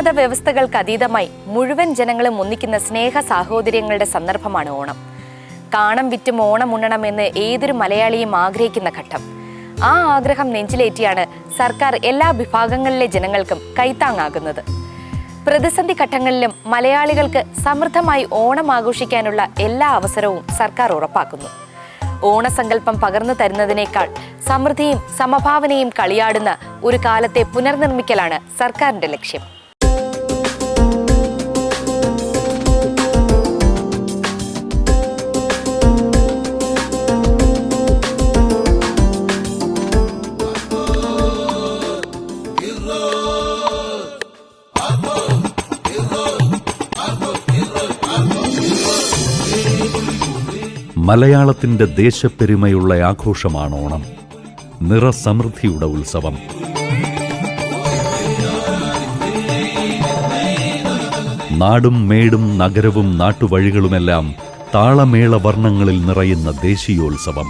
ജാതിമത വ്യവസ്ഥകൾക്ക് അതീതമായി മുഴുവൻ ജനങ്ങളും ഒന്നിക്കുന്ന സ്നേഹ സാഹോദര്യങ്ങളുടെ സന്ദർഭമാണ് ഓണം. കാണം വിറ്റും ഓണം ഉണ്ണണമെന്ന് ഏതൊരു മലയാളിയും ആഗ്രഹിക്കുന്ന ഘട്ടം. ആ ആഗ്രഹം നെഞ്ചിലേറ്റിയാണ് സർക്കാർ എല്ലാ വിഭാഗങ്ങളിലെ ജനങ്ങൾക്കും കൈത്താങ്ങാകുന്നത്. പ്രതിസന്ധി ഘട്ടങ്ങളിലും മലയാളികൾക്ക് സമൃദ്ധമായി ഓണം ആഘോഷിക്കാനുള്ള എല്ലാ അവസരവും സർക്കാർ ഉറപ്പാക്കുന്നു. ഓണസങ്കല്പം പകർന്നു തരുന്നതിനേക്കാൾ സമൃദ്ധിയും സമഭാവനയും കളിയാടുന്ന ഒരു കാലത്തെ പുനർനിർമ്മിക്കലാണ് സർക്കാരിന്റെ ലക്ഷ്യം. മലയാളത്തിന്റെ ദേശപ്പെരുമയുള്ള ആഘോഷമാണ് ഓണം. നിറസമൃദ്ധിയുടെ ഉത്സവം. നാടും മേടും നഗരവും നാട്ടുവഴികളുമെല്ലാം താളമേള വർണങ്ങളിൽ നിറയുന്ന ദേശീയോത്സവം.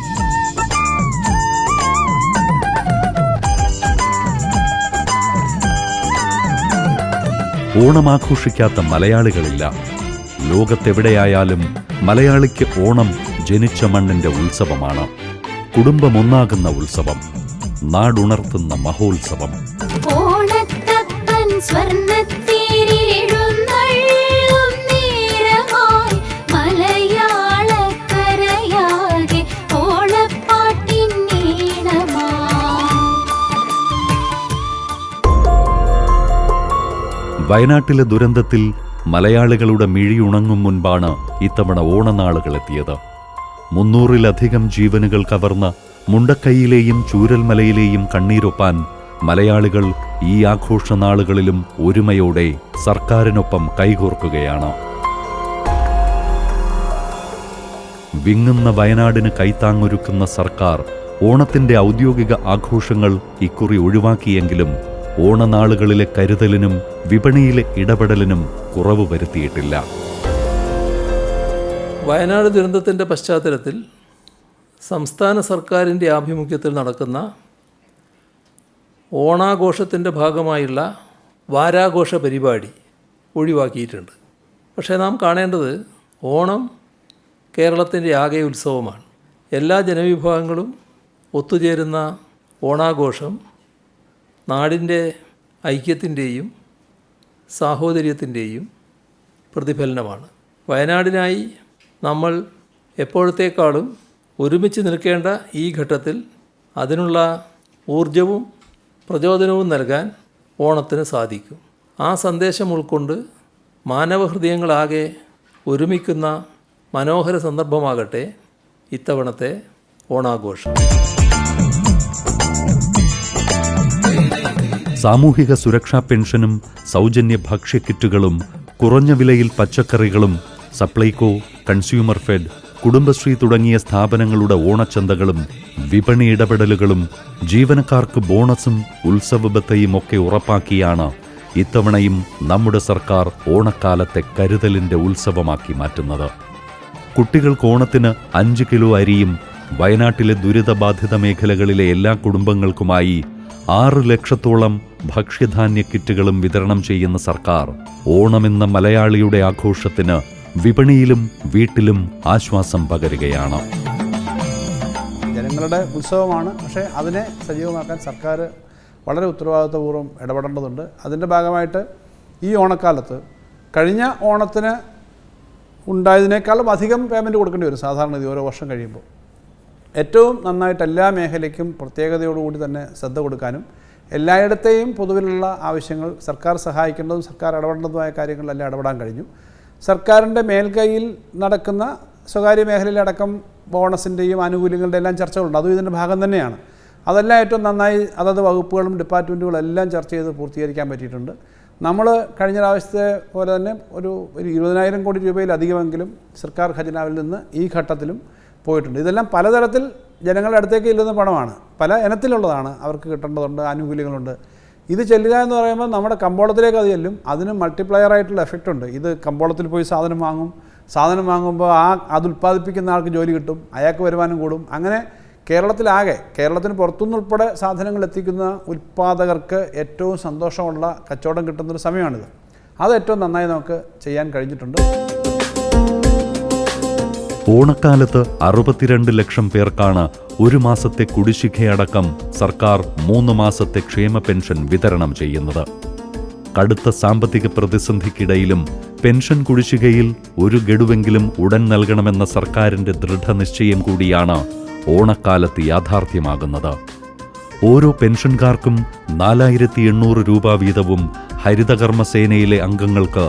ഓണം ആഘോഷിക്കാത്ത മലയാളികളില്ല. ലോകത്തെവിടെയായാലും മലയാളിക്ക് ഓണം ജനിച്ച മണ്ണിന്റെ ഉത്സവമാണ്. കുടുംബമൊന്നാകുന്ന ഉത്സവം. നാടുണർത്തുന്ന മഹോത്സവം. വയനാട്ടിലെ ദുരന്തത്തിൽ മലയാളികളുടെ മിഴിയുണങ്ങും മുൻപാണ് ഇത്തവണ ഓണനാളുകൾ എത്തിയത് മുന്നൂറിലധികം ജീവനുകൾ കവർന്ന മുണ്ടക്കൈയിലെയും ചൂരൽമലയിലെയും കണ്ണീരൊപ്പാൻ മലയാളികൾ ഈ ആഘോഷനാളുകളിലും ഒരുമയോടെ സർക്കാരിനൊപ്പം കൈകോർക്കുകയാണ്. വിങ്ങുന്ന വയനാടിന് കൈത്താങ്ങൊരുക്കുന്ന സർക്കാർ ഓണത്തിന്റെ ഔദ്യോഗിക ആഘോഷങ്ങൾ ഇക്കുറി ഒഴിവാക്കിയെങ്കിലും ഓണനാളുകളിലെ കരുതലിനും വിപണിയിലെ ഇടപെടലിനും കുറവ് വരുത്തിയിട്ടില്ല. വയനാട് ദുരന്തത്തിന്റെ പശ്ചാത്തലത്തിൽ സംസ്ഥാന സർക്കാരിന്റെ ആഭിമുഖ്യത്തിൽ നടക്കുന്ന ഓണാഘോഷത്തിന്റെ ഭാഗമായുള്ള വാരാഘോഷ പരിപാടി ഒഴിവാക്കിയിട്ടുണ്ട്. പക്ഷേ നാം കാണേണ്ടത് ഓണം കേരളത്തിന്റെ ആകെ ഉത്സവമാണ്. എല്ലാ ജനവിഭാഗങ്ങളും ഒത്തുചേരുന്ന ഓണാഘോഷം നാടിന്റെ ഐക്യത്തിന്റെയും സാഹോദര്യത്തിന്റെയും പ്രതിഫലനമാണ്. വയനാടിനായി നമ്മൾ എപ്പോഴത്തേക്കാളും ഒരുമിച്ച് നിൽക്കേണ്ട ഈ ഘട്ടത്തിൽ അതിനുള്ള ഊർജവും പ്രചോദനവും നൽകാൻ ഓണത്തിന് സാധിക്കും. ആ സന്ദേശം ഉൾക്കൊണ്ട് മാനവഹൃദയങ്ങളാകെ ഒരുമിക്കുന്ന മനോഹര സന്ദർഭമാകട്ടെ ഇത്തവണത്തെ ഓണാഘോഷം. സാമൂഹിക സുരക്ഷാ പെൻഷനും സൗജന്യ ഭക്ഷ്യക്കിറ്റുകളും കുറഞ്ഞ വിലയിൽ പച്ചക്കറികളും സപ്ലൈകോ കൺസ്യൂമർ ഫെഡ് കുടുംബശ്രീ തുടങ്ങിയ സ്ഥാപനങ്ങളുടെ ഓണച്ചന്തകളും വിപണി ഇടപെടലുകളും ജീവനക്കാർക്ക് ബോണസും ഉത്സവബത്തയും ഒക്കെ ഉറപ്പാക്കിയാണ് ഇത്തവണയും നമ്മുടെ സർക്കാർ ഓണക്കാലത്തെ കരുതലിന്റെ ഉത്സവമാക്കി മാറ്റുന്നത്. കുട്ടികൾക്ക് ഓണത്തിന് അഞ്ച് കിലോ അരിയും വയനാട്ടിലെ ദുരിതബാധിത മേഖലകളിലെ എല്ലാ കുടുംബങ്ങൾക്കുമായി ആറ് ലക്ഷത്തോളം ഭക്ഷ്യധാന്യ കിറ്റുകളും വിതരണം ചെയ്യുന്ന സർക്കാർ ഓണമെന്ന മലയാളിയുടെ ആഘോഷത്തിന് വിപണിയിലും വീട്ടിലും ആശ്വാസം പകരുകയാണ്. ജനങ്ങളുടെ ഉത്സവമാണ്. പക്ഷേ അതിനെ സജീവമാക്കാൻ സർക്കാർ വളരെ ഉത്തരവാദിത്വപൂർവം ഇടപെടേണ്ടതുണ്ട്. അതിന്റെ ഭാഗമായിട്ട് ഈ ഓണക്കാലത്ത് കഴിഞ്ഞ ഓണത്തിന് ഉണ്ടായതിനേക്കാളും അധികം പേയ്മെന്റ് കൊടുക്കേണ്ടി വരും സാധാരണ ഇത് ഓരോ വർഷം കഴിയുമ്പോൾ. ഏറ്റവും നന്നായിട്ട് എല്ലാ മേഖലയ്ക്കും പ്രത്യേകതയോടുകൂടി തന്നെ ശ്രദ്ധ കൊടുക്കാനും എല്ലായിടത്തെയും പൊതുവിലുള്ള ആവശ്യങ്ങൾ സർക്കാർ സഹായിക്കേണ്ടതും സർക്കാർ ഇടപെടേണ്ടതുമായ കാര്യങ്ങളിലെല്ലാം ഇടപെടാൻ കഴിഞ്ഞു. സർക്കാരിന്റെ മേൽക്കൈയിൽ നടക്കുന്ന സ്വകാര്യ മേഖലയിലടക്കം ബോണസിന്റെയും ആനുകൂല്യങ്ങളുടെ എല്ലാം ചർച്ചകളുണ്ട്. അതും ഇതിന്റെ ഭാഗം തന്നെയാണ്. അതെല്ലാം ഏറ്റവും നന്നായി അതത് വകുപ്പുകളും ഡിപ്പാർട്ട്മെന്റുകളും എല്ലാം ചർച്ച ചെയ്ത് പൂർത്തീകരിക്കാൻ പറ്റിയിട്ടുണ്ട്. നമ്മൾ കഴിഞ്ഞ പ്രാവശ്യത്തെ പോലെ തന്നെ ഒരു ഒരു ഇരുപതിനായിരം കോടി രൂപയിലധികമെങ്കിലും സർക്കാർ ഖജനാവിൽ നിന്ന് ഈ ഘട്ടത്തിലും പോയിട്ടുണ്ട്. ഇതെല്ലാം പലതരത്തിൽ ജനങ്ങളുടെ അടുത്തേക്ക് ഇല്ലെന്ന പണമാണ്. പല ഇനത്തിലുള്ളതാണ് അവർക്ക് കിട്ടേണ്ടതുണ്ട് ആനുകൂല്യങ്ങളുണ്ട്. ഇത് ചെല്ലുക എന്ന് പറയുമ്പോൾ നമ്മുടെ കമ്പോളത്തിലേക്ക് അത് ചെല്ലും. അതിന് മൾട്ടിപ്ലയർ ആയിട്ടുള്ള എഫക്റ്റ് ഉണ്ട്. ഇത് കമ്പോളത്തിൽ പോയി സാധനം വാങ്ങും. സാധനം വാങ്ങുമ്പോൾ ആ അത് ഉൽപ്പാദിപ്പിക്കുന്ന ആൾക്ക് ജോലി കിട്ടും. അയാൾക്ക് വരുമാനം കൂടും. അങ്ങനെ കേരളത്തിലാകെ കേരളത്തിന് പുറത്തുനിന്നുൾപ്പെടെ സാധനങ്ങൾ എത്തിക്കുന്ന ഉൽപ്പാദകർക്ക് ഏറ്റവും സന്തോഷമുള്ള കച്ചവടം കിട്ടുന്നൊരു സമയമാണിത്. അത് ഏറ്റവും നന്നായി നമുക്ക് ചെയ്യാൻ കഴിഞ്ഞിട്ടുണ്ട്. ഓണക്കാലത്ത് അറുപത്തിരണ്ട് ലക്ഷം പേർക്കാണ് ഒരു മാസത്തെ കുടിശ്ശികയടക്കം സർക്കാർ മൂന്ന് മാസത്തെ ക്ഷേമ പെൻഷൻ വിതരണം ചെയ്യുന്നത്. കടുത്ത സാമ്പത്തിക പ്രതിസന്ധിക്കിടയിലും പെൻഷൻ കുടിശ്ശികയിൽ ഒരു ഗഡുവെങ്കിലും ഉടൻ നൽകണമെന്ന സർക്കാരിന്റെ ദൃഢനിശ്ചയം കൂടിയാണ് ഓണക്കാലത്ത് യാഥാർത്ഥ്യമാകുന്നത്. ഓരോ പെൻഷൻകാർക്കും നാലായിരത്തി എണ്ണൂറ് രൂപ വീതവും ഹരിതകർമ്മസേനയിലെ അംഗങ്ങൾക്ക്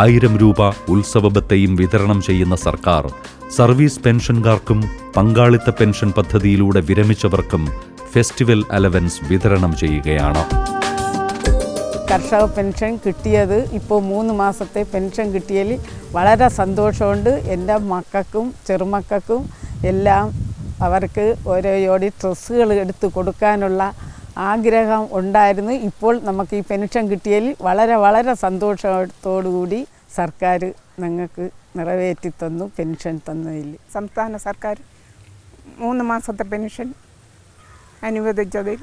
ആയിരം രൂപ ഉത്സവബത്തെയും വിതരണം ചെയ്യുന്ന സർക്കാർ സർവീസ് പെൻഷൻകാർക്കും പങ്കാളിത്ത പെൻഷൻ പദ്ധതിയിലൂടെ വിരമിച്ചവർക്കും ഫെസ്റ്റിവൽ അലവൻസ് വിതരണം ചെയ്യുകയാണ്. കർഷക പെൻഷൻ കിട്ടിയത് ഇപ്പോൾ മൂന്ന് മാസത്തെ പെൻഷൻ കിട്ടിയതിൽ വളരെ സന്തോഷമുണ്ട്. എന്റെ മക്കൾക്കും ചെറുമക്കൾക്കും എല്ലാം അവർക്ക് ഓരോ ജോഡി ഡ്രസ്സുകൾ എടുത്ത് കൊടുക്കാനുള്ള ആഗ്രഹം ഉണ്ടായിരുന്നു. ഇപ്പോൾ നമുക്ക് ഈ പെൻഷൻ കിട്ടിയതിൽ വളരെ വളരെ സന്തോഷത്തോടു കൂടി സർക്കാർ ഞങ്ങൾക്ക് നിറവേറ്റി തന്നു പെൻഷൻ തന്നതിൽ. സംസ്ഥാന സർക്കാർ മൂന്ന് മാസത്തെ പെൻഷൻ അനുവദിച്ചതിൽ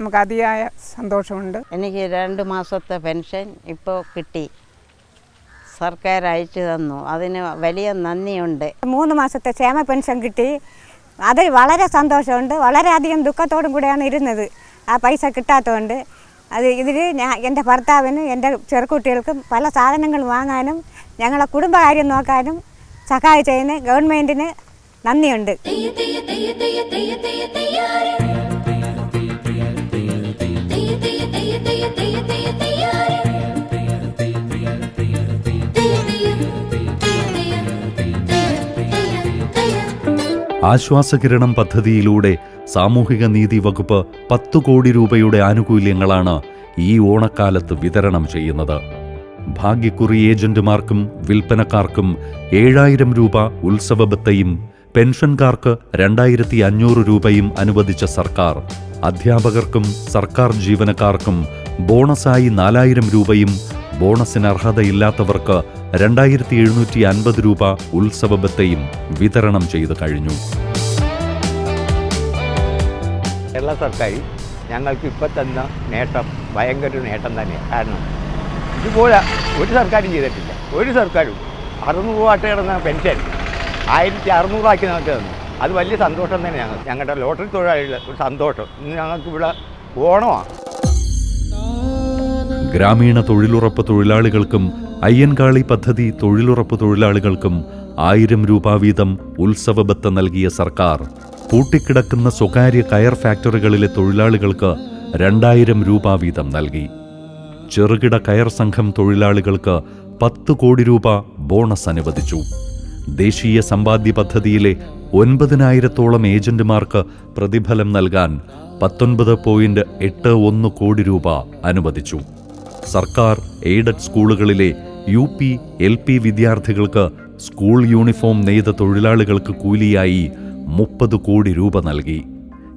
നമുക്ക് അതിയായ സന്തോഷമുണ്ട്. എനിക്ക് രണ്ട് മാസത്തെ പെൻഷൻ ഇപ്പോൾ കിട്ടി. സർക്കാർ അയച്ചു തന്നു. അതിന് വലിയ നന്ദിയുണ്ട്. മൂന്ന് മാസത്തെ ക്ഷേമ പെൻഷൻ കിട്ടി. അതിൽ വളരെ സന്തോഷമുണ്ട്. വളരെയധികം ദുഃഖത്തോടും കൂടെയാണ് ഇരുന്നത്. ആ പൈസ കിട്ടാത്തതുകൊണ്ട് അത് ഇതിൽ ഞാൻ എന്റെ ഭർത്താവിന് എന്റെ ചെറുക്കുട്ടികൾക്കും പല സാധനങ്ങൾ വാങ്ങാനും ഞങ്ങളെ കുടുംബകാര്യം നോക്കാനും സഹായിച്ചതിന് ഗവൺമെന്റിന് നന്ദിയുണ്ട്. ആശ്വാസകിരണം പദ്ധതിയിലൂടെ സാമൂഹിക നീതി വകുപ്പ് പത്തു കോടി രൂപയുടെ ആനുകൂല്യങ്ങളാണ് ഈ ഓണക്കാലത്ത് വിതരണം ചെയ്യുന്നത്. ഭാഗ്യക്കുറി ഏജന്റുമാർക്കും വിൽപ്പനക്കാർക്കും ഏഴായിരം രൂപ ഉത്സവബത്തയും പെൻഷൻകാർക്ക് രണ്ടായിരത്തി അഞ്ഞൂറ് രൂപയും അനുവദിച്ച സർക്കാർ. അധ്യാപകർക്കും സർക്കാർ ജീവനക്കാർക്കും ബോണസായി നാലായിരം രൂപയും ബോണസിന് അർഹതയില്ലാത്തവർക്ക് രണ്ടായിരത്തി എഴുന്നൂറ്റി അൻപത് രൂപ ഉത്സവബത്തയും വിതരണം ചെയ്തു കഴിഞ്ഞു. കേരള സർക്കാർ ഞങ്ങൾക്ക് ഇപ്പം തന്ന നേട്ടം ഭയങ്കര ഒരു നേട്ടം തന്നെ. കാരണം ഇതുപോലെ ഒരു സർക്കാരും ചെയ്തിട്ടില്ല. ഒരു സർക്കാരും അറുന്നൂറ് രൂപ കിടന്ന പെൻഷൻ ആയിരത്തി അറുന്നൂറാക്കി ഞങ്ങൾക്ക് തന്നു. അത് വലിയ സന്തോഷം തന്നെ ഞങ്ങൾ ഞങ്ങളുടെ ലോട്ടറി തൊഴിലാളികളുടെ ഒരു സന്തോഷം. ഇന്ന് ഞങ്ങൾക്ക് ഇവിടെ ഓണമാണ്. ഗ്രാമീണ തൊഴിലുറപ്പ് തൊഴിലാളികൾക്കും അയ്യൻകാളി പദ്ധതി തൊഴിലുറപ്പ് തൊഴിലാളികൾക്കും ആയിരം രൂപ വീതം ഉത്സവബത്ത നൽകിയ സർക്കാർ. പൂട്ടിക്കിടക്കുന്ന സ്വകാര്യ കയർ ഫാക്ടറികളിലെ തൊഴിലാളികൾക്ക് രണ്ടായിരം രൂപ വീതം നൽകി. ചെറുകിട കയർ സംഘം തൊഴിലാളികൾക്ക് പത്ത് കോടി രൂപ ബോണസ് അനുവദിച്ചു. ദേശീയ സമ്പാദ്യ പദ്ധതിയിലെ ഒൻപതിനായിരത്തോളം ഏജന്റുമാർക്ക് പ്രതിഫലം നൽകാൻ പത്തൊൻപത് പോയിന്റ് എട്ട് ഒന്ന് കോടി രൂപ അനുവദിച്ചു. സർക്കാർ എയ്ഡഡ് സ്കൂളുകളിലെ യു പി എൽ പി വിദ്യാർത്ഥികൾക്ക് സ്കൂൾ യൂണിഫോം നെയ്ത തൊഴിലാളികൾക്ക് കൂലിയായി മുപ്പത് കോടി രൂപ നൽകി.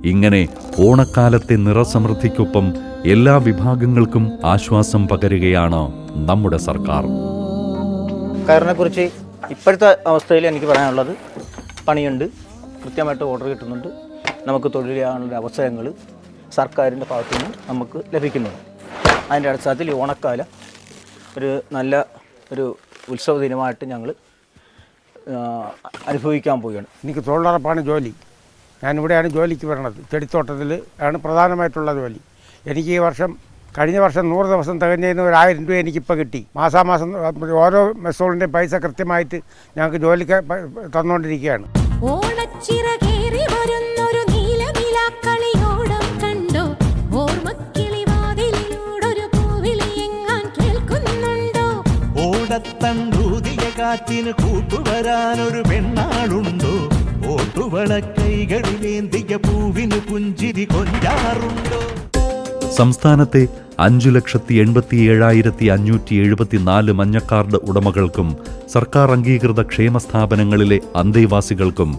ഇങ്ങനെ ഓണക്കാലത്തെ നിറസമൃദ്ധിക്കൊപ്പം എല്ലാ വിഭാഗങ്ങൾക്കും ആശ്വാസം പകരുകയാണ് നമ്മുടെ സർക്കാർ. കുറിച്ച് ഇപ്പോഴത്തെ അവസ്ഥയിൽ എനിക്ക് പറയാനുള്ളത് പണിയുണ്ട് കൃത്യമായിട്ട് ഓർഡർ കിട്ടുന്നുണ്ട്. നമുക്ക് ചെയ്യാനുള്ള അവസരങ്ങൾ സർക്കാരിന്റെ ഭാഗത്തു നിന്ന് നമുക്ക് ലഭിക്കുന്നുണ്ട്. അതിന്റെ അടിസ്ഥാനത്തിൽ ഈ ഓണക്കാലം ഒരു നല്ല ഒരു ഉത്സവ ദിനമായിട്ട് ഞങ്ങൾ അനുഭവിക്കാൻ പോവുകയാണ്. എനിക്ക് തൊഴിലുറപ്പാണ് ജോലി. ഞാനിവിടെയാണ് ജോലിക്ക് വരണത്. ചെടിത്തോട്ടത്തിൽ ആണ് പ്രധാനമായിട്ടുള്ള ജോലി. എനിക്ക് ഈ വർഷം കഴിഞ്ഞ വർഷം നൂറ് ദിവസം തികഞ്ഞതിന് ഒരു ആയിരം രൂപ എനിക്കിപ്പോൾ കിട്ടി. മാസാമാസം ഓരോ മെസ്സോളിന്റെയും പൈസ കൃത്യമായിട്ട് ഞങ്ങൾക്ക് ജോലിക്ക് തന്നുകൊണ്ടിരിക്കുകയാണ് ഓണച്ചിറകേറി ഓടത്തണ്ടൂതിയ കാറ്റിന് കൂട്ടുവരാനൊരു പെണ്ണാളുണ്ടോ? ഓട്ടുവള കൈകളിലേന്തിയ പൂവിന് പുഞ്ചിരി കൊഞ്ചാറുണ്ടോ? സംസ്ഥാനത്തെ അഞ്ചു ലക്ഷത്തി എൺപത്തി ഏഴായിരത്തി അഞ്ഞൂറ്റി എഴുപത്തിനാല് മഞ്ഞക്കാർഡ് ഉടമകൾക്കും സർക്കാർ അംഗീകൃത ക്ഷേമ സ്ഥാപനങ്ങളിലെ അന്തേവാസികൾക്കും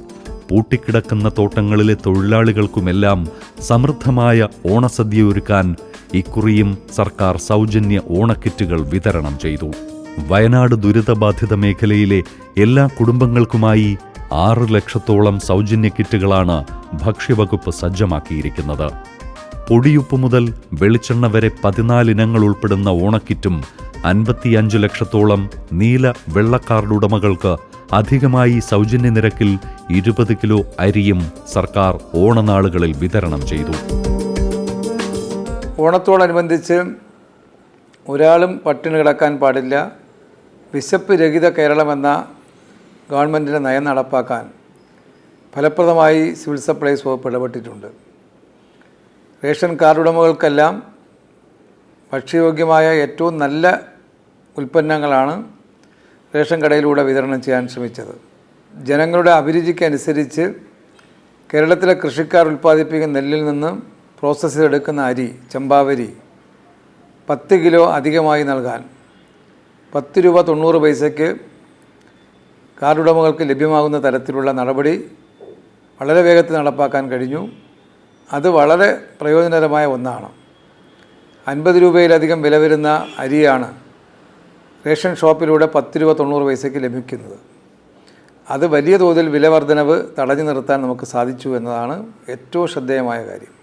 പൂട്ടിക്കിടക്കുന്ന തോട്ടങ്ങളിലെ തൊഴിലാളികൾക്കുമെല്ലാം സമൃദ്ധമായ ഓണസദ്യ ഒരുക്കാൻ ഇക്കുറിയും സർക്കാർ സൗജന്യ ഓണക്കിറ്റുകൾ വിതരണം ചെയ്തു. വയനാട് ദുരിതബാധിത മേഖലയിലെ എല്ലാ കുടുംബങ്ങൾക്കുമായി ആറ് ലക്ഷത്തോളം സൗജന്യ കിറ്റുകളാണ് ഭക്ഷ്യവകുപ്പ് സജ്ജമാക്കിയിരിക്കുന്നത്. പൊടിയുപ്പ് മുതൽ വെളിച്ചെണ്ണ വരെ പതിനാല് ഇനങ്ങൾ ഉൾപ്പെടുന്ന ഓണക്കിറ്റും അൻപത്തിയഞ്ച് ലക്ഷത്തോളം നീല വെള്ളക്കാർഡ് ഉടമകൾക്ക് അധികമായി സൗജന്യ നിരക്കിൽ ഇരുപത് കിലോ അരിയും സർക്കാർ ഓണനാളുകളിൽ വിതരണം ചെയ്തു. ഓണത്തോടനുബന്ധിച്ച് ഒരാളും പട്ടിണി കിടക്കാൻ പാടില്ല. വിശപ്പ് രഹിത കേരളമെന്ന ഗവൺമെന്റിന്റെ നയം നടപ്പാക്കാൻ ഫലപ്രദമായി സിവിൽ സപ്ലൈസ് വകുപ്പ് ഇടപെട്ടിട്ടുണ്ട്. റേഷൻ കാർഡ് ഉടമകൾക്കെല്ലാം ഭക്ഷ്യയോഗ്യമായ ഏറ്റവും നല്ല ഉൽപ്പന്നങ്ങളാണ് റേഷൻ കടയിലൂടെ വിതരണം ചെയ്യാൻ ശ്രമിച്ചത്. ജനങ്ങളുടെ അഭിരുചിക്കനുസരിച്ച് കേരളത്തിലെ കൃഷിക്കാർ ഉൽപ്പാദിപ്പിക്കുന്ന നെല്ലിൽ നിന്ന് പ്രോസസ്സ് ചെയ്തെടുക്കുന്ന അരി ചമ്പാവരി പത്ത് കിലോ അധികമായി നൽകാൻ. പത്ത് രൂപ തൊണ്ണൂറ് പൈസയ്ക്ക് കാർഡുടമകൾക്ക് ലഭ്യമാകുന്ന തരത്തിലുള്ള നടപടി വളരെ വേഗത്തിൽ നടപ്പാക്കാൻ കഴിഞ്ഞു. അത് വളരെ പ്രയോജനകരമായ ഒന്നാണ്. അൻപത് രൂപയിലധികം വില വരുന്ന അരിയാണ് റേഷൻ ഷോപ്പിലൂടെ പത്ത് രൂപ തൊണ്ണൂറ് പൈസയ്ക്ക് ലഭിക്കുന്നത്. അത് വലിയ തോതിൽ വില വർധനവ് തടഞ്ഞു നിർത്താൻ നമുക്ക് സാധിച്ചു എന്നതാണ് ഏറ്റവും ശ്രദ്ധേയമായ കാര്യം.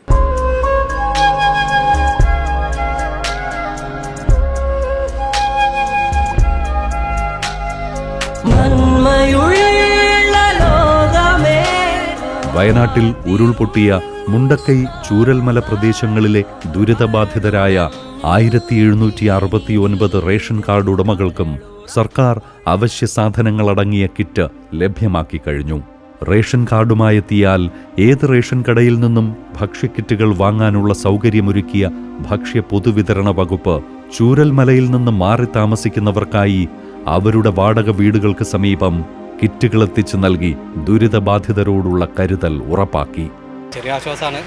വയനാട്ടിൽ ഉരുൾപൊട്ടിയ മുണ്ടക്കൈ ചൂരൽമല പ്രദേശങ്ങളിലെ ദുരിതബാധിതരായ ആയിരത്തി എഴുന്നൂറ്റി അറുപത്തിയൊൻപത് റേഷൻ കാർഡ് ഉടമകൾക്കും സർക്കാർ അവശ്യ സാധനങ്ങളടങ്ങിയ കിറ്റ് ലഭ്യമാക്കി കഴിഞ്ഞു. റേഷൻ കാർഡുമായെത്തിയാൽ ഏത് റേഷൻ കടയിൽ നിന്നും ഭക്ഷ്യക്കിറ്റുകൾ വാങ്ങാനുള്ള സൗകര്യമൊരുക്കിയ ഭക്ഷ്യ പൊതുവിതരണ വകുപ്പ് ചൂരൽമലയിൽ നിന്ന് മാറി താമസിക്കുന്നവർക്കായി അവരുടെ വാടക വീടുകൾക്ക് സമീപം കിറ്റുകൾ എത്തിച്ചു നൽകി ദുരിതബാധിതരോടുള്ള കരുതൽ ഉറപ്പാക്കി. ചെറിയ ആശ്വാസമാണ്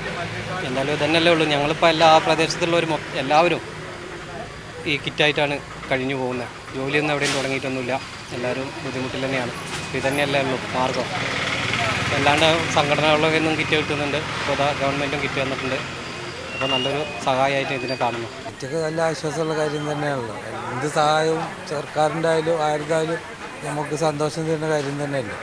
എന്നാലും ഇതന്നെയല്ലേ ഉള്ളൂ. ഞങ്ങളിപ്പോൾ എല്ലാ ആ പ്രദേശത്തുള്ളവരും എല്ലാവരും ഈ കിറ്റായിട്ടാണ് കഴിഞ്ഞു പോകുന്നത്. ജോലിയൊന്നും എവിടെയും തുടങ്ങിയിട്ടൊന്നുമില്ല. എല്ലാവരും ബുദ്ധിമുട്ടിൽ തന്നെയാണ്. ഇത് തന്നെയല്ലേ ഉള്ളൂ മാർഗം. അല്ലാണ്ട് സംഘടനകളിലൊക്കെ നിന്നും കിറ്റ് കിട്ടുന്നുണ്ട്. ഇപ്പോൾ ഗവൺമെന്റും കിറ്റ് തന്നിട്ടുണ്ട്. അപ്പോൾ നല്ലൊരു സഹായമായിട്ട് ഇതിനെ കാണുന്നു. ഒറ്റയ്ക്ക് നല്ല ആശ്വാസമുള്ള കാര്യം തന്നെയാണല്ലോ. എന്ത് സഹായവും സർക്കാരിന്റെ ആയാലും ആരുതായാലും നമുക്ക് സന്തോഷം തരുന്ന കാര്യം തന്നെയല്ലേ?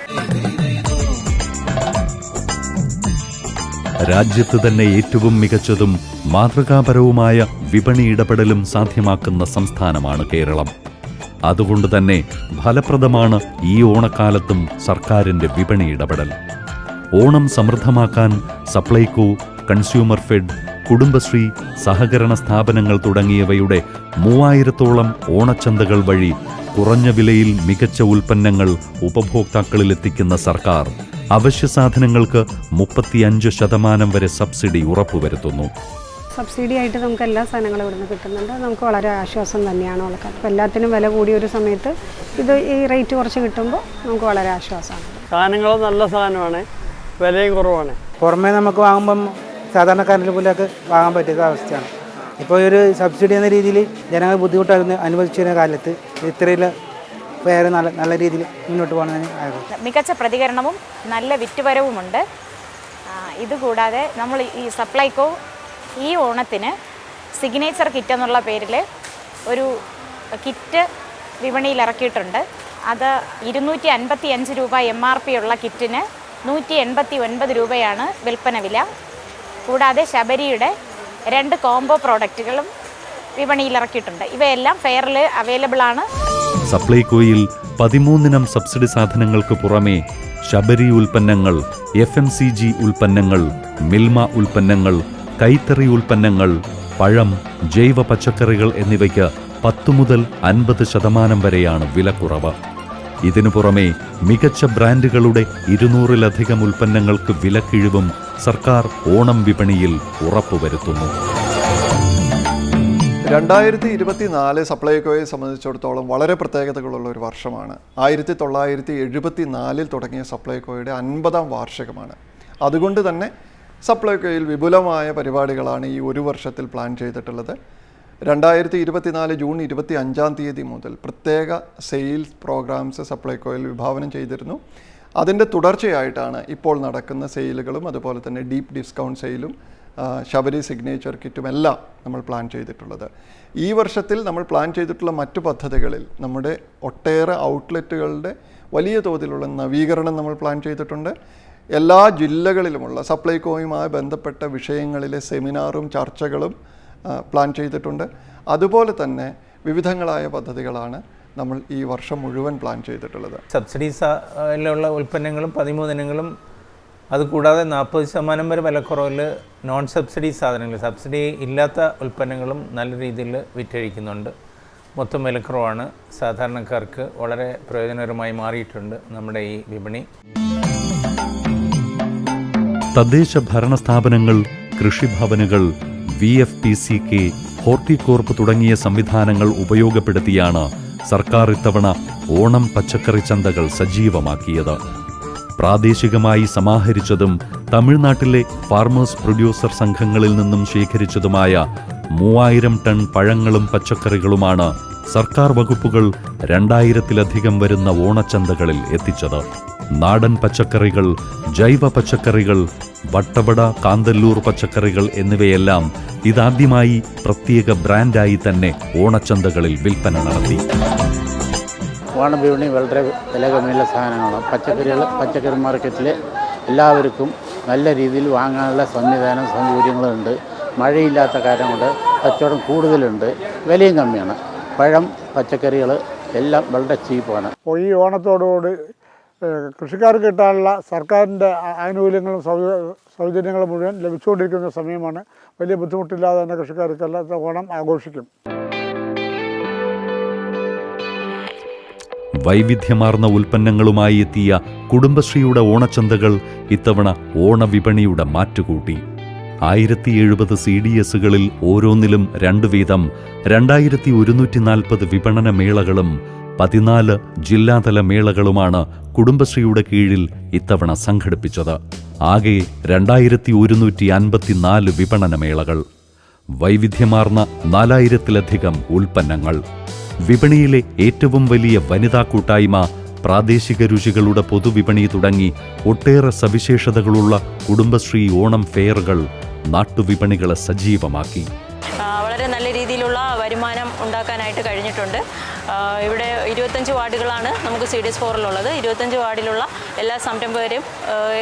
രാജ്യത്ത് തന്നെ ഏറ്റവും മികച്ചതും മാതൃകാപരവുമായ വിപണി ഇടപെടലും സാധ്യമാക്കുന്ന സംസ്ഥാനമാണ് കേരളം. അതുകൊണ്ട് തന്നെ ഫലപ്രദമാണ് ഈ ഓണക്കാലത്തും സർക്കാരിന്റെ വിപണി ഇടപെടൽ. ഓണം സമൃദ്ധമാക്കാൻ സപ്ലൈകോ കൺസ്യൂമർ ഫെഡ് കുടുംബശ്രീ സഹകരണ സ്ഥാപനങ്ങൾ തുടങ്ങിയവയുടെ മൂവായിരത്തോളം ഓണച്ചന്തകൾ വഴി കുറഞ്ഞ വിലയിൽ മികച്ച ഉൽപ്പന്നങ്ങൾ ഉപഭോക്താക്കളിലെത്തിക്കുന്ന സർക്കാർ അവശ്യ സാധനങ്ങൾക്ക് മുപ്പത്തിയഞ്ച് ശതമാനം വരെ സബ്സിഡി ഉറപ്പുവരുത്തുന്നു. സബ്സിഡി ആയിട്ട് നമുക്ക് എല്ലാ സാധനങ്ങളും ഇവിടുന്ന് കിട്ടുന്നുണ്ട്. നമുക്ക് വളരെ ആശ്വാസം തന്നെയാണ് ആൾക്കാർ അപ്പോൾ എല്ലാത്തിനും വില കൂടിയ ഒരു സമയത്ത് ഇത് ഈ റേറ്റ് കുറച്ച് കിട്ടുമ്പോൾ നമുക്ക് വളരെ ആശ്വാസമാണ്. സാധനങ്ങൾ നല്ല സാധനമാണ്. വിലയും കുറവാണ്. പുറമേ നമുക്ക് വാങ്ങുമ്പം സാധാരണക്കാരന്റെ പോലെയൊക്കെ വാങ്ങാൻ പറ്റിയ അവസ്ഥയാണ്. ഇപ്പോൾ ഒരു സബ്സിഡി എന്ന രീതിയിൽ ജനങ്ങൾ ബുദ്ധിമുട്ടായിരുന്നു അനുവദിച്ചിരുന്ന കാലത്ത് ഇത്രയിൽ വേറെ നല്ല നല്ല രീതിയിൽ മുന്നോട്ട് പോകണമെന്ന് ആയിരുന്നു മികച്ച പ്രതികരണവും നല്ല വിറ്റുവരവുമുണ്ട്. ഇതുകൂടാതെ നമ്മൾ ഈ സപ്ലൈകോ ഈ ഓണത്തിന് സിഗ്നേച്ചർ കിറ്റ് എന്നുള്ള പേരിൽ ഒരു കിറ്റ് വിപണിയിൽ ഇറക്കിയിട്ടുണ്ട്. അത് ഇരുന്നൂറ്റി അൻപത്തി അഞ്ച് രൂപ എം ആർ പി ഉള്ള കിറ്റിന് നൂറ്റി എൺപത്തി ഒൻപത് രൂപയാണ് വിൽപ്പന വില. കൂടാതെ ശബരിയുടെ രണ്ട് കോംബോ പ്രോഡക്റ്റുകളും വിപണിയിൽ ഇറക്കിയിട്ടുണ്ട്. ഇവയെല്ലാം ഫെയറിൽ അവൈലബിൾ ആണ്. സപ്ലൈകോയിൽ പതിമൂന്നിനം സബ്സിഡി സാധനങ്ങൾക്ക് പുറമെ ശബരി ഉൽപ്പന്നങ്ങൾ എഫ് എം സി ജി ഉൽപ്പന്നങ്ങൾ മിൽമ ഉൽപ്പന്നങ്ങൾ കൈത്തറി ഉൽപ്പന്നങ്ങൾ പഴം ജൈവ പച്ചക്കറികൾ എന്നിവയ്ക്ക് പത്തു മുതൽ അൻപത് ശതമാനം വരെയാണ് വിലക്കുറവ്. ഇതിനു പുറമെ മികച്ച ബ്രാൻഡുകളുടെ ഇരുന്നൂറിലധികം ഉൽപ്പന്നങ്ങൾക്ക് വിലക്കിഴിവും സർക്കാർ ഓണം വിപണിയിൽ ഉറപ്പുവരുത്തുന്നു. രണ്ടായിരത്തി ഇരുപത്തിനാല് സപ്ലൈകോയെ സംബന്ധിച്ചിടത്തോളം വളരെ പ്രത്യേകതകളുള്ള ഒരു വർഷമാണ്. ആയിരത്തി തൊള്ളായിരത്തി എഴുപത്തി നാലിൽ തുടങ്ങിയ സപ്ലൈകോയുടെ അൻപതാം വാർഷികമാണ്. അതുകൊണ്ട് തന്നെ സപ്ലൈകോയിൽ വിപുലമായ പരിപാടികളാണ് ഈ ഒരു വർഷത്തിൽ പ്ലാൻ ചെയ്തിട്ടുള്ളത്. രണ്ടായിരത്തി ഇരുപത്തിനാല് ജൂൺ ഇരുപത്തി അഞ്ചാം തീയതി മുതൽ പ്രത്യേക സെയിൽസ് പ്രോഗ്രാംസ് സപ്ലൈകോയിൽ വിഭാവനം ചെയ്തിരുന്നു. അതിന്റെ തുടർച്ചയായിട്ടാണ് ഇപ്പോൾ നടക്കുന്ന സെയിലുകളും അതുപോലെ തന്നെ ഡീപ്പ് ഡിസ്കൗണ്ട് സെയിലും ശബരി സിഗ്നേച്ചർ കിറ്റും എല്ലാം നമ്മൾ പ്ലാൻ ചെയ്തിട്ടുള്ളത്. ഈ വർഷത്തിൽ നമ്മൾ പ്ലാൻ ചെയ്തിട്ടുള്ള മറ്റു പദ്ധതികളിൽ നമ്മുടെ ഒട്ടേറെ ഔട്ട്ലെറ്റുകളുടെ വലിയ തോതിലുള്ള നവീകരണം നമ്മൾ പ്ലാൻ ചെയ്തിട്ടുണ്ട്. എല്ലാ ജില്ലകളിലുമുള്ള സപ്ലൈകോയുമായി ബന്ധപ്പെട്ട വിഷയങ്ങളിലെ സെമിനാറും ചർച്ചകളും പ്ലാൻ ചെയ്തിട്ടുണ്ട്. അതുപോലെ തന്നെ വിവിധങ്ങളായ പദ്ധതികളാണ് നമ്മൾ ഈ വർഷം മുഴുവൻ പ്ലാൻ ചെയ്തിട്ടുള്ളത്. സബ്സിഡീസ് സബ്സിഡീസിലുള്ള ഉൽപ്പന്നങ്ങളും പതിമൂന്നിനങ്ങളും അതുകൂടാതെ നാൽപ്പത് ശതമാനം വരെ വിലക്കുറവിൽ നോൺ സബ്സിഡി സാധനങ്ങൾ സബ്സിഡി ഇല്ലാത്ത ഉൽപ്പന്നങ്ങളും നല്ല രീതിയിൽ വിറ്റഴിക്കുന്നുണ്ട്. മൊത്തം വിലക്കുറവാണ്. സാധാരണക്കാർക്ക് വളരെ പ്രയോജനകരമായി മാറിയിട്ടുണ്ട് നമ്മുടെ ഈ വിപണി. തദ്ദേശ ഭരണ സ്ഥാപനങ്ങൾ കൃഷിഭവനുകൾ V F P C K Horticorp തുടങ്ങിയ സംവിധാനങ്ങൾ ഉപയോഗപ്പെടുത്തിയാണ് സർക്കാർ ഇത്തവണ ഓണം പച്ചക്കറി ചന്തകൾ സജീവമാക്കിയത്. പ്രാദേശികമായി സമാഹരിച്ചതും തമിഴ്നാട്ടിലെ ഫാർമേഴ്സ് പ്രൊഡ്യൂസർ സംഘങ്ങളിൽ നിന്നും ശേഖരിച്ചതുമായ മൂവായിരം ടൺ പഴങ്ങളും പച്ചക്കറികളുമാണ് സർക്കാർ വകുപ്പുകൾ രണ്ടായിരത്തിലധികം വരുന്ന ഓണച്ചന്തകളിൽ എത്തിച്ചത്. നാടൻ പച്ചക്കറികൾ ജൈവ പച്ചക്കറികൾ വട്ടവട കാന്തല്ലൂർ പച്ചക്കറികൾ എന്നിവയെല്ലാം ഇതാദ്യമായി പ്രത്യേക ബ്രാൻഡായി തന്നെ ഓണച്ചന്തകളിൽ വിൽപ്പന നടത്തി. ഓണവിപണി വളരെ വില കമ്മിയുള്ള സാധനങ്ങളാണ്. പച്ചക്കറികൾ പച്ചക്കറി മാർക്കറ്റിൽ എല്ലാവർക്കും നല്ല രീതിയിൽ വാങ്ങാനുള്ള സംവിധാനം സൗകര്യങ്ങളുണ്ട്. മഴയില്ലാത്ത കാര്യം കൊണ്ട് കച്ചവടം കൂടുതലുണ്ട്. വിലയും കമ്മിയാണ്. പഴം പച്ചക്കറികൾ എല്ലാം വളരെ ചീപ്പാണ്. അപ്പോൾ ഈ ഓണത്തോടുകൂടി കൃഷിക്കാർക്ക് കിട്ടാനുള്ള സർക്കാരിന്റെ ആനുകൂല്യങ്ങളും സൗജന്യങ്ങളും മുഴുവൻ ലഭിച്ചുകൊണ്ടിരിക്കുന്ന സമയമാണ്. വലിയ ബുദ്ധിമുട്ടില്ലാതെ തന്നെ കൃഷിക്കാർക്കെല്ലാം ഓണം ആഘോഷിക്കും. വൈവിധ്യമാർന്ന ഉൽപ്പന്നങ്ങളുമായി എത്തിയ കുടുംബശ്രീയുടെ ഓണച്ചന്തകൾ ഇത്തവണ ഓണവിപണിയുടെ മാറ്റുകൂട്ടി. ആയിരത്തി എഴുപത് സി ഡി എസുകളിൽ ഓരോന്നിലും രണ്ടു വീതം രണ്ടായിരത്തി ഒരുന്നൂറ്റി നാൽപ്പത് വിപണന മേളകളും പതിനാല് ജില്ലാതല മേളകളുമാണ് കുടുംബശ്രീയുടെ കീഴിൽ ഇത്തവണ സംഘടിപ്പിച്ചത്. ആകെ രണ്ടായിരത്തി ഒരുന്നൂറ്റി അൻപത്തിനാല് വിപണന മേളകൾ. വൈവിധ്യമാർന്ന നാലായിരത്തിലധികം ഉൽപ്പന്നങ്ങൾ. വിപണിയിലെ ഏറ്റവും വലിയ വനിതാ കൂട്ടായ്മ പ്രാദേശിക രുചികളുടെ പൊതുവിപണി തുടങ്ങി ഒട്ടേറെ സവിശേഷതകളുള്ള കുടുംബശ്രീ ഓണം ഫെയറുകൾ നാട്ടുവിപണികളെ സജീവമാക്കി. വളരെ നല്ല രീതിയിലുള്ള വരുമാനം ഉണ്ടാക്കാനായിട്ട് കഴിഞ്ഞിട്ടുണ്ട്. ഇവിടെ ഇരുപത്തഞ്ച് വാർഡുകളാണ് നമുക്ക് സി ഡി എസ് ഫോറിലുള്ളത്. ഇരുപത്തഞ്ച് വാർഡിലുള്ള എല്ലാ സംരംഭകരും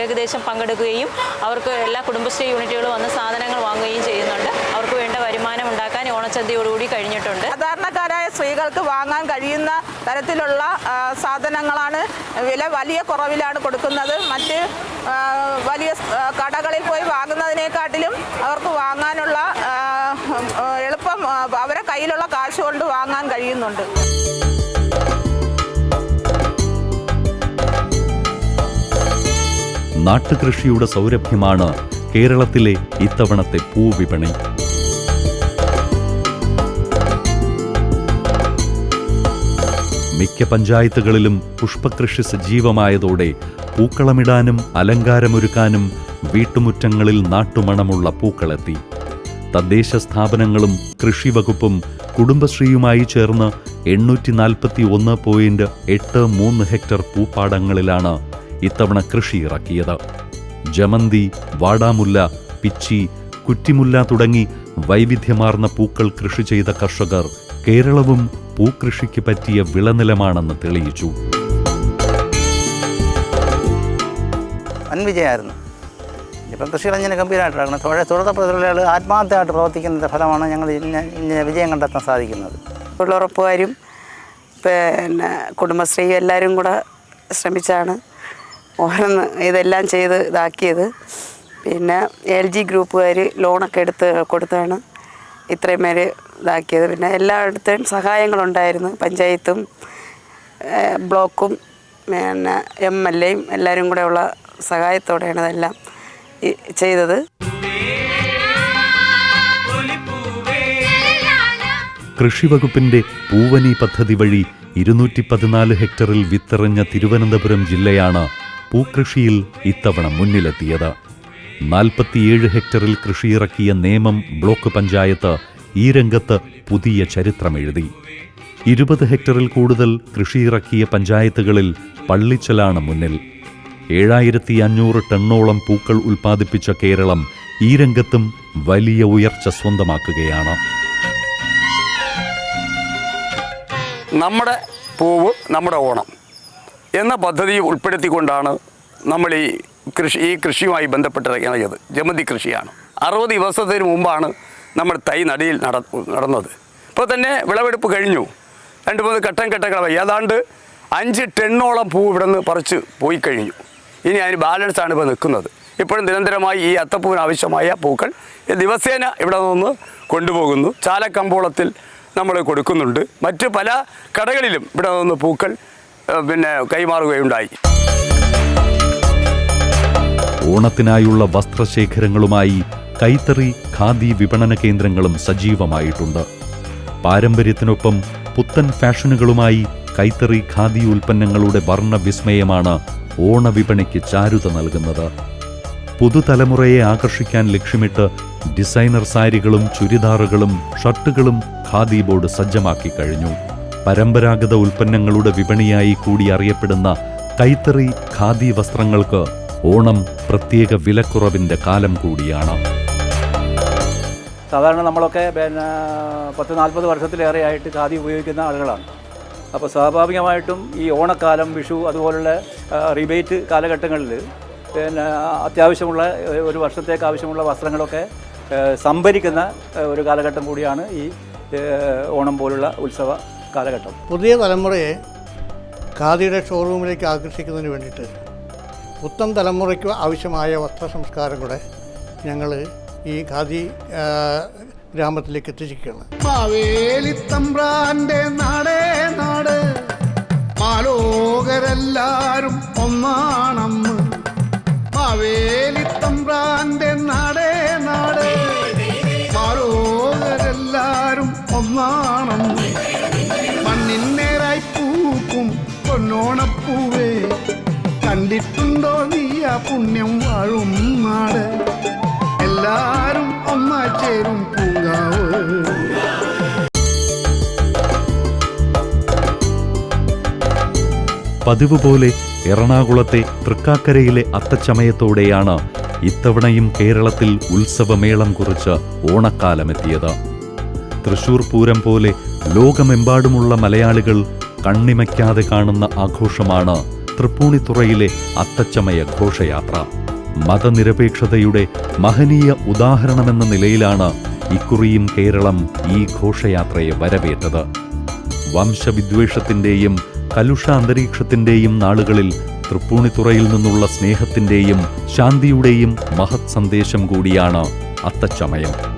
ഏകദേശം പങ്കെടുക്കുകയും അവർക്ക് എല്ലാ കുടുംബശ്രീ യൂണിറ്റുകളും വന്ന് സാധനങ്ങൾ വാങ്ങുകയും ചെയ്യുന്നുണ്ട്. അവർക്ക് വരുമാനം ഓണച്ചന്തയോടുകൂടി കഴിഞ്ഞിട്ടുണ്ട്. സാധാരണക്കാരായ സ്ത്രീകൾക്ക് വാങ്ങാൻ കഴിയുന്ന തരത്തിലുള്ള സാധനങ്ങളാണ്. വില വലിയ കുറവിലാണ് കൊടുക്കുന്നത്. മറ്റ് വലിയ കടകളിൽ പോയി വാങ്ങുന്നതിനെക്കാട്ടിലും അവർക്ക് വാങ്ങാനുള്ള എളുപ്പം അവരെ കയ്യിലുള്ള കാശ് കൊണ്ട് വാങ്ങാൻ കഴിയുന്നുണ്ട്. നാട്ടുകൃഷിയുടെ സൗരഭ്യമാണ് കേരളത്തിലെ ഇത്തവണത്തെ പൂവിപണി. മിക്ക പഞ്ചായത്തുകളിലും പുഷ്പകൃഷി സജീവമായതോടെ പൂക്കളമിടാനും അലങ്കാരമൊരുക്കാനും വീട്ടുമുറ്റങ്ങളിൽ നാട്ടുമണമുള്ള പൂക്കളെത്തി. തദ്ദേശ സ്ഥാപനങ്ങളും കൃഷിവകുപ്പും കുടുംബശ്രീയുമായി ചേർന്ന് എണ്ണൂറ്റി നാൽപ്പത്തി ഒന്ന് പോയിന്റ് എട്ട് മൂന്ന് ഹെക്ടർ പൂപ്പാടങ്ങളിലാണ് ഇത്തവണ കൃഷി ഇറക്കിയത്. ജമന്തി വാടാമുല്ല പിച്ചി കുറ്റിമുല്ല തുടങ്ങി വൈവിധ്യമാർന്ന പൂക്കൾ കൃഷി ചെയ്ത കർഷകർ കേരളവും പൂക്കൃഷിക്ക് പറ്റിയ വിളനിലമാണെന്ന് തെളിയിച്ചു. വൻ വിജയമായിരുന്നു. ഇപ്പം കൃഷികൾ ഇങ്ങനെ ഗംഭീരമായിട്ട് നടക്കണം. തൊഴിൽ തൊഴിലുറപ്പ് തൊഴിലാളികൾ ആത്മാർത്ഥമായിട്ട് പ്രവർത്തിക്കുന്നതിന്റെ ഫലമാണ് ഞങ്ങൾ ഇന്ന ഇന്ന വിജയം കണ്ടെത്താൻ സാധിക്കുന്നത്. തൊഴിലുറപ്പുകാരും പിന്നെ കുടുംബശ്രീയും എല്ലാവരും കൂടെ ശ്രമിച്ചാണ് ഓരോന്ന് ഇതെല്ലാം ചെയ്ത് ഇതാക്കിയത്. പിന്നെ എൽ ജി ഗ്രൂപ്പുകാർ ലോണൊക്കെ എടുത്ത് കൊടുത്താണ് ഇത്രയും പേര് ഇതാക്കിയത്. പിന്നെ എല്ലായിടത്തും സഹായങ്ങളുണ്ടായിരുന്നു. പഞ്ചായത്തും ബ്ലോക്കും പിന്നെ എം എൽ എയും എല്ലാവരും കൂടെ ഉള്ള സഹായത്തോടെയാണ് ഇതെല്ലാം ചെയ്തത്. കൃഷിവകുപ്പിന്റെ പൂവനി പദ്ധതി വഴി ഇരുന്നൂറ്റി പതിനാല് ഹെക്ടറിൽ വിത്തെറിഞ്ഞ തിരുവനന്തപുരം ജില്ലയാണ് പൂക്കൃഷിയിൽ ഇത്തവണ മുന്നിലെത്തിയത്. നാൽപ്പത്തിയേഴ് ഹെക്ടറിൽ കൃഷിയിറക്കിയ നേമം ബ്ലോക്ക് പഞ്ചായത്ത് ഈ രംഗത്ത് പുതിയ ചരിത്രമെഴുതി. ഇരുപത് ഹെക്ടറിൽ കൂടുതൽ കൃഷിയിറക്കിയ പഞ്ചായത്തുകളിൽ പള്ളിച്ചലാണ് മുന്നിൽ. ഏഴായിരത്തി അഞ്ഞൂറ് ടണ്ണോളം പൂക്കൾ ഉൽപ്പാദിപ്പിച്ച കേരളം ഈ രംഗത്തും വലിയ ഉയർച്ച സ്വന്തമാക്കുകയാണ്. നമ്മുടെ പൂവ് നമ്മുടെ ഓണം എന്ന പദ്ധതി ഉൾപ്പെടുത്തിക്കൊണ്ടാണ് നമ്മൾ ഈ കൃഷി ഈ കൃഷിയുമായി ബന്ധപ്പെട്ടിറങ്ങിയത് ജമന്തി കൃഷിയാണ്. അറുപത് ദിവസത്തിന് മുമ്പാണ് നമ്മൾ തൈ നടിയിൽ നട നടന്നത്. ഇപ്പോൾ തന്നെ വിളവെടുപ്പ് കഴിഞ്ഞു. രണ്ട് മൂന്ന് ഘട്ടം ഘട്ടങ്ങളായി ഏതാണ്ട് അഞ്ച് ടെണ്ണോളം പൂ ഇവിടെ നിന്ന് പറിച്ച് പോയി കഴിഞ്ഞു. ഇനി അതിന് ബാലൻസാണ് ഇപ്പോൾ നിൽക്കുന്നത്. ഇപ്പോഴും നിരന്തരമായി ഈ അത്തപ്പൂവിന് ആവശ്യമായ പൂക്കൾ ദിവസേന ഇവിടെ നിന്ന് കൊണ്ടുപോകുന്നു. ചാലക്കമ്പോളത്തിൽ നമ്മൾ കൊടുക്കുന്നുണ്ട്. മറ്റ് പല കടകളിലും ഇവിടെ നിന്ന് പൂക്കൾ പിന്നെ കൈമാറുകയുണ്ടായി. ഓണത്തിനായുള്ള വസ്ത്രശേഖരങ്ങളുമായി കൈത്തറി ഖാദി വിപണന കേന്ദ്രങ്ങളും സജീവമായിട്ടുണ്ട്. പാരമ്പര്യത്തിനൊപ്പം പുത്തൻ ഫാഷനുകളുമായി കൈത്തറി ഖാദി ഉൽപ്പന്നങ്ങളുടെ വർണവിസ്മയമാണ് ഓണവിപണിക്ക് ചാരുത നൽകുന്നത്. പുതുതലമുറയെ ആകർഷിക്കാൻ ലക്ഷ്യമിട്ട് ഡിസൈനർ സാരികളും ചുരിദാറുകളും ഷർട്ടുകളും ഖാദി ബോർഡ് സജ്ജമാക്കി കഴിഞ്ഞു. പരമ്പരാഗത ഉൽപ്പന്നങ്ങളുടെ വിപണിയായി കൂടി അറിയപ്പെടുന്ന കൈത്തറി ഖാദി വസ്ത്രങ്ങൾക്ക് ഓണം പ്രത്യേക വിലക്കുറവിന്റെ കാലം കൂടിയാണ്. സാധാരണ നമ്മളൊക്കെ പിന്നെ പത്ത് നാൽപ്പത് വർഷത്തിലേറെയായിട്ട് ഖാദി ഉപയോഗിക്കുന്ന ആളുകളാണ്. അപ്പോൾ സ്വാഭാവികമായിട്ടും ഈ ഓണക്കാലം വിഷു അതുപോലുള്ള റിബേറ്റ് കാലഘട്ടങ്ങളിൽ പിന്നെ അത്യാവശ്യമുള്ള ഒരു വർഷത്തേക്ക് ആവശ്യമുള്ള വസ്ത്രങ്ങളൊക്കെ സംഭരിക്കുന്ന ഒരു കാലഘട്ടം കൂടിയാണ് ഈ ഓണം പോലുള്ള ഉത്സവ കാലഘട്ടം. പുതിയ തലമുറയെ ഖാദിയുടെ ഷോറൂമിലേക്ക് ആകർഷിക്കുന്നതിന് വേണ്ടിയിട്ട് പുത്തൻ തലമുറയ്ക്ക് ആവശ്യമായ വസ്ത്ര സംസ്കാരം കൂടെ ഞങ്ങൾ ഈ ഖാദി ഗ്രാമത്തിലേക്ക് എത്തിച്ചിരിക്കുകയാണ്. മാവേലിത്തമ്പ്രാന്റെ നാടേ നാട് മാലോകരെല്ലാരും ഒന്നാണമ്മ് മാവേലിത്തമ്പ്രാന്റെ നാടേ നാട് മാലോകരെല്ലാരും ഒന്നാണമ്മ് മണ്ണിന്നേരായി പൂക്കും പൊന്നോണപ്പൂവേ കണ്ടിട്ടുണ്ടോ നീ ആ പുണ്യം വാഴും നാട്? എല്ലാരും ഒന്നായി ചേരും പൂങ്കാവ്. പതിവ് പോലെ എറണാകുളത്തെ തൃക്കാക്കരയിലെ അത്തച്ചമയത്തോടെയാണ് ഇത്തവണയും കേരളത്തിൽ ഉത്സവമേളം കുറിച്ച് ഓണക്കാലമെത്തിയത്. തൃശൂർ പൂരം പോലെ ലോകമെമ്പാടുമുള്ള മലയാളികൾ കണ്ണിമയ്ക്കാതെ കാണുന്ന ആഘോഷമാണ് തൃപ്പൂണിത്തുറയിലെ അത്തച്ചമയ ഘോഷയാത്ര. മതനിരപേക്ഷതയുടെ മഹനീയ ഉദാഹരണമെന്ന നിലയിലാണ് ഇക്കുറിയും കേരളം ഈ ഘോഷയാത്രയെ വരവേറ്റത്. വംശവിദ്വേഷത്തിന്റെയും കലുഷ അന്തരീക്ഷത്തിന്റെയും നാളുകളിൽ തൃപ്പൂണിത്തുറയിൽ നിന്നുള്ള സ്നേഹത്തിന്റെയും ശാന്തിയുടെയും മഹത് സന്ദേശം കൂടിയാണ് അത്തച്ചമയം.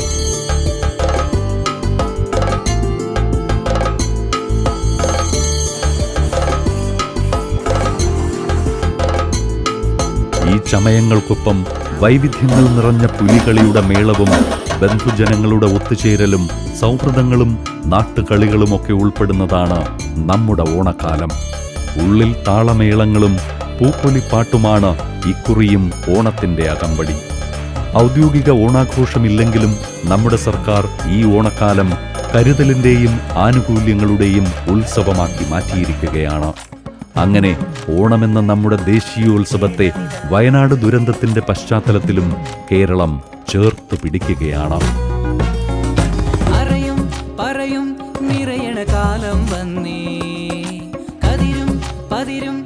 ചമയങ്ങൾക്കൊപ്പം വൈവിധ്യങ്ങൾ നിറഞ്ഞ പുലികളിയുടെ മേളവും ബന്ധുജനങ്ങളുടെ ഒത്തുചേരലും സൗഹൃദങ്ങളും നാട്ടുകളികളുമൊക്കെ ഉൾപ്പെടുന്നതാണ് നമ്മുടെ ഓണക്കാലം. ഉള്ളിൽ താളമേളങ്ങളും പൂപ്പൊലിപ്പാട്ടുമാണ് ഇക്കുറിയും ഓണത്തിന്റെ അകമ്പടി. ഔദ്യോഗിക ഓണാഘോഷമില്ലെങ്കിലും നമ്മുടെ സർക്കാർ ഈ ഓണക്കാലം കരുതലിന്റെയും ആനുകൂല്യങ്ങളുടെയും ഉത്സവമാക്കി മാറ്റിയിരിക്കുകയാണ്. അങ്ങനെ ഓണമെന്ന നമ്മുടെ ദേശീയോത്സവത്തെ വയനാട് ദുരന്തത്തിന്റെ പശ്ചാത്തലത്തിലും കേരളം ചേർത്ത് പിടിക്കുകയാണ്. അറയും നിറയണ കാലം വന്നേ. കതിരും പതിരും